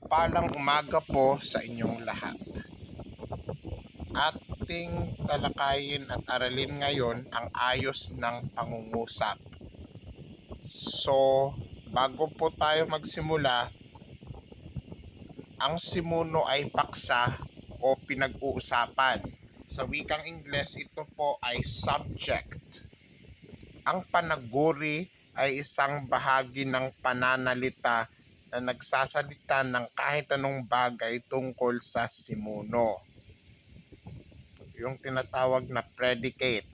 Mapagpalang umaga po sa inyong lahat. Ating talakayin at aralin ngayon ang ayos ng pangungusap. So, bago po tayo magsimula, ang simuno ay paksa o pinag-uusapan. Sa wikang Ingles, ito po ay subject. Ang panaguri ay isang bahagi ng pananalita na nagsasalita ng kahit anong bagay tungkol sa simuno. Yung tinatawag na predicate.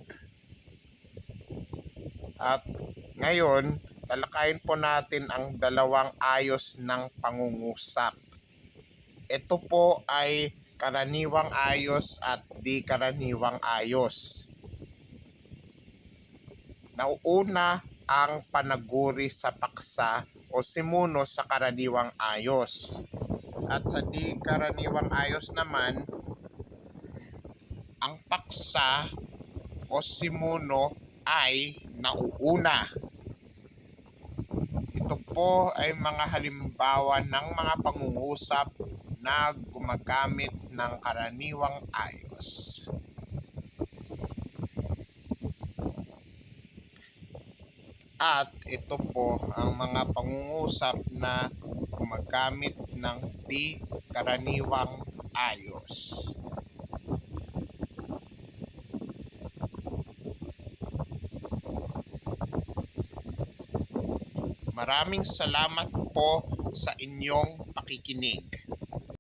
At ngayon, talakayin po natin ang dalawang ayos ng pangungusap. Ito po ay karaniwang ayos at di karaniwang ayos. Nauuna ang panaguri sa paksa o simuno sa karaniwang ayos. At sa di karaniwang ayos naman, ang paksa o simuno ay nauuna. Ito po ay mga halimbawa ng mga pangungusap na gumagamit ng karaniwang ayos. At ito po ang mga pangungusap na gumagamit ng di karaniwang ayos. Maraming salamat po sa inyong pakikinig.